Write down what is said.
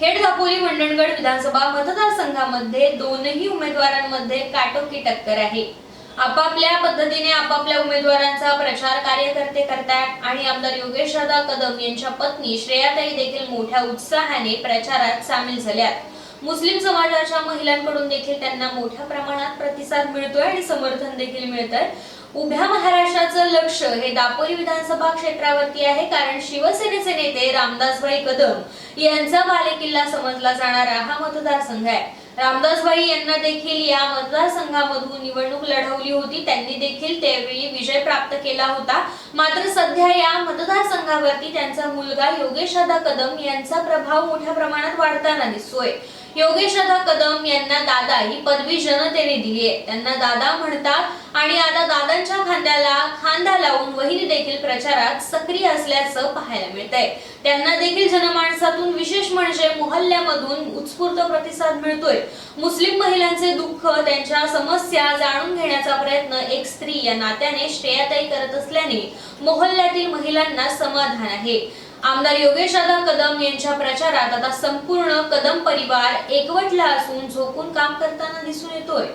खेड दापोली मंडणगड विधानसभा मतदारसंघामध्ये दोनही उमेदवारांमध्ये काटोकी टक्कर आहे. आपापल्या पद्धतीने आपापल्या उमेदवारांचा प्रचार कार्यकर्ते करतायत आणि आमदार योगेश दादा कदम यांच्या पत्नी श्रेयाताई देखील मोठ्या उत्साहाने प्रचारात सामील झाल्यात. मुस्लिम समाजाच्या महिलांकडून देखील त्यांना मोठ्या प्रमाणात प्रतिसाद मिळतोय आणि समर्थन देखील मिळत आहे उभ्या महाराष्ट्राचं लक्ष हे दापोली विधानसभा क्षेत्रावरती आहे कारण शिवसेनेचे नेते रामदासभाई कदम यांचा बालेकिल्ला समजला जाणारा हा मतदारसंघ आहे. रामदासभाई यांना देखील या मतदारसंघामधून निवडणूक लढवली होती. त्यांनी देखील त्यावेळी विजय प्राप्त केला होता. मात्र सध्या या मतदारसंघावरती त्यांचा मुलगा योगेशदा कदम यांचा प्रभाव मोठ्या प्रमाणात वाढताना दिसतोय. योगेशदा कदम यांना दादा ही पदवी जनतेने दिली आहे. त्यांना दादा म्हणतात आणि आता दादांच्या खांद्याला खांदा लावून वहिनी देखील प्रचारात सक्रिय असल्याचं पाहायला मिळतंय. त्यांना देखील जनमानसातून विशेष म्हणजे मोहल्ल्यामधून उत्स्फूर्त प्रतिसाद मिळतोय. मुस्लिम महिलांचे दुःख त्यांच्या समस्या जाणून घेण्याचा प्रयत्न एक स्त्री या नात्याने श्रेयाताई करत असल्याने मोहल्ल्यातील महिलांना समाधान आहे. आमदार योगेशदादा कदम यांच्या प्रचारात आता संपूर्ण कदम परिवार एकवटला असून झोकून काम करताना दिसून येतोय.